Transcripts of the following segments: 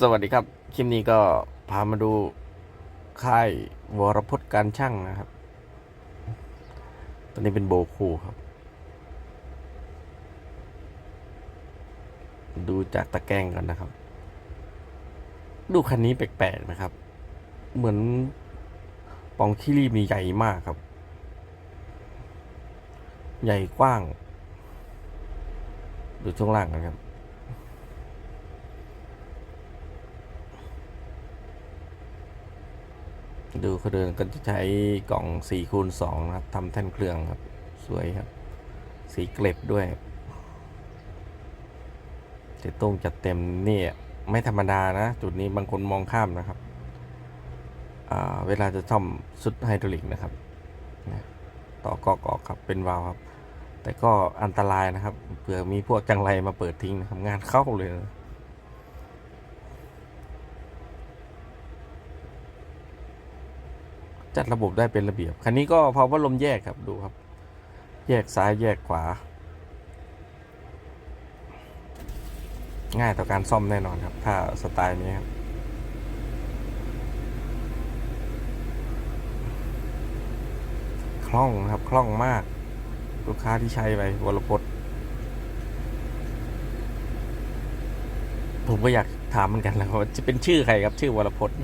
สวัสดีครับ คลิปนี้ก็พามาดูค่ายวรพจน์การช่างนะครับ ตัวนี้เป็นโบคูครับ ดูจากตะแกรงก่อนนะครับ ดูคันนี้แปลกๆนะครับ เหมือนปองขี้รีบนี่ใหญ่มากครับ ใหญ่กว้าง ดูช่วงล่างกันครับ ดูเขาเดินก็จะใช้กล่อง4คูณ2นะครับทำแท่นเครื่องครับ สวยครับ สีเกล็ดด้วยเจต้งจัดเต็มนี่ไม่ธรรมดานะ จุดนี้บางคนมองข้ามนะครับ เวลาจะซ่อมสุดไฮดรอลิกนะครับ ต่อกอกออกครับเป็นวาล์วครับ แต่ก็อันตรายนะครับเผื่อมีพวกจังไรมาเปิดทิ้งนะครับงานเข้าเลยนะ จัดระบบได้เป็นระเบียบ คันนี้ก็พาวเวอร์ลมแยกครับดูครับ แยกซ้ายแยกขวา ง่ายต่อการซ่อมแน่นอนครับ ถ้าสไตล์นี้ครับคล่องครับคล่องมาก ลูกค้าที่ใช้ไปวรพจน์ผมก็อยากถามเหมือนกันแล้วว่าจะเป็นชื่อใครครับชื่อวรพจน์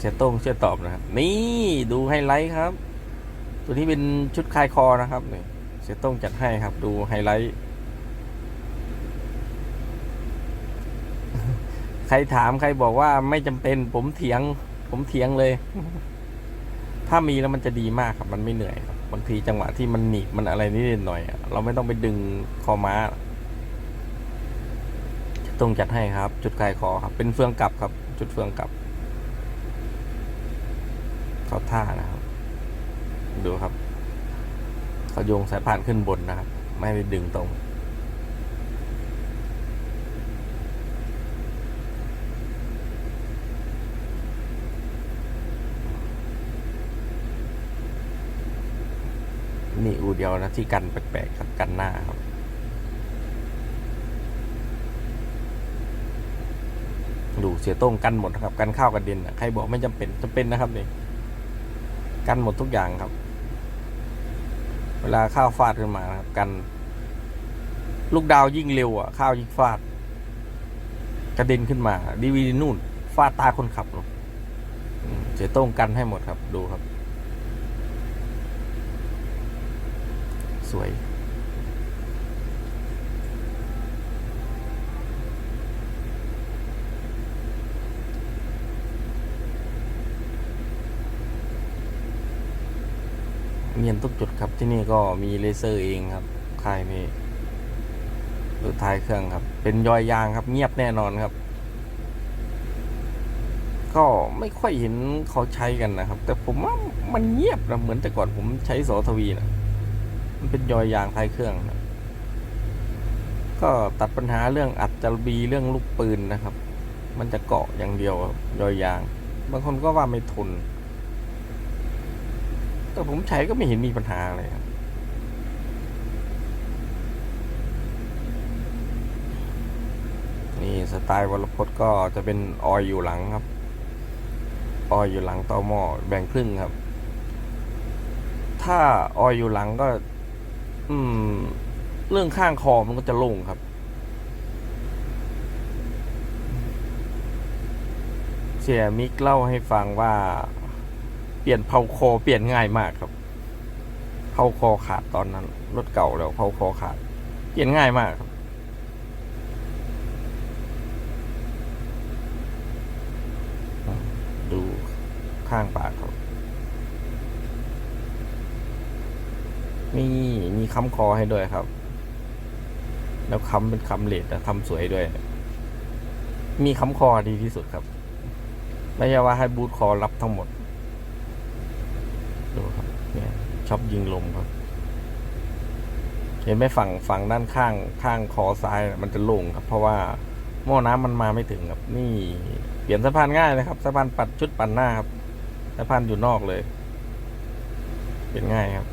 เสียต้งช่วยตอบนะครับ นี่ดูไฮไลท์ครับ ตัวนี้เป็นชุดคลายคอนะครับเนี่ยเสียโต้งจัดให้ครับ ดูไฮไลท์ ใครถามใครบอกว่าไม่จำเป็นผมเถียง ผมเถียงเลย ถ้ามีแล้วมันจะดีมากครับ มันไม่เหนื่อยครับบางทีจังหวะที่มันหนีบมันอะไรนิดหน่อยอะเราไม่ต้องไปดึงคอม้าเสียต้องจัดให้ครับ จุดคลายคอครับ เป็นเฟืองกลับครับ จุดเฟืองกลับ เขาท่านะครับ ดูครับเขาโยงสายพานขึ้นบนนะครับ ไม่ได้ดึงตรง นี่อูเดียวนะที่กันแปลกๆครับกันหน้าครับดูเสียต้งกันหมดนะครับ กันข้าวกันดินอะใครบอกไม่จำเป็นจำเป็นนะครับนี่ กันหมดทุกอย่างครับ เวลาข้าวฟาดขึ้นมาครับ กัน ลูกดาวยิ่งเร็วอะ ข้าวยิ่งฟาด กระเด็นขึ้นมา ดีวีนู่น ฟาดตาคนขับเนอะอืมเจต้งกันให้หมดครับ ดูครับ สวย เนียนทุกจุดครับที่นี่ก็มีเลเซอร์เองครับค่ายนี้ดูท้ายเครื่องครับ เป็นยอยยางครับ เงียบแน่นอนครับ ก็ไม่ค่อยเห็นเขาใช้กันนะครับ แต่ผมว่ามันเงียบนะเหมือนแต่ก่อนผมใช้โสทวีนะมันเป็นยอยยางท้ายเครื่องครับก็ตัดปัญหาเรื่องอัดจารบีเรื่องลูกปืนนะครับ มันจะเกาะอย่างเดียวครับยอยยาง บางคนก็ว่าไม่ทน แต่ผมใช้ก็ไม่เห็นมีปัญหาเลยครับนี่สไตล์วรพจน์ก็จะเป็นออยอยู่หลังครับ ออยอยู่หลังต่อหม้อแบ่งครึ่งครับ ถ้าออยอยู่หลังก็ อืม เรื่องข้างคอมันก็จะโล่งครับเสียมิกเล่าให้ฟังว่า เปลี่ยนเผาคอเปลี่ยนง่ายมากครับเผาคอขาดตอนนั้น รถเก่าแล้วเผาคอขาด เปลี่ยนง่ายมากครับ ดูข้างปากครับ มีมีค้ำคอให้ด้วยครับ แล้วค้ำเป็นค้ำเลดนะทำสวยด้วย มีค้ำคอดีที่สุดครับไม่ใช่ว่าให้บูทคอรับทั้งหมด ดูครับเนี่ยชอบยิงลมครับ เห็นไหมฝั่งฝั่งด้านข้างข้างคอซ้ายมันจะโล่งครับ เพราะว่าหม้อน้ำมันมาไม่ถึงครับ นี่เปลี่ยนสะพานง่ายเลยครับสะพานปัดชุดปั่นหน้าครับสะพานอยู่นอกเลยเปลี่ยนง่ายครับ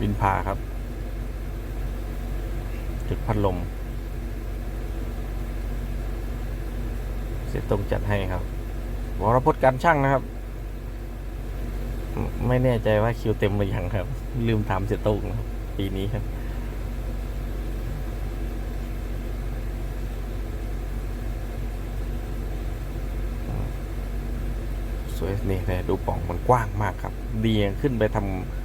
บินพาครับ จุดพัดลม เสียตรงจัดให้ครับวรพจน์การช่างนะครับ ไม่แน่ใจว่าคิวเต็มหรือยังครับ ลืมถามเสียตรงนะครับ ปีนี้ครับ สวยนี่นะดูป่องมันกว้างมากครับ ดียังขึ้นไปทำ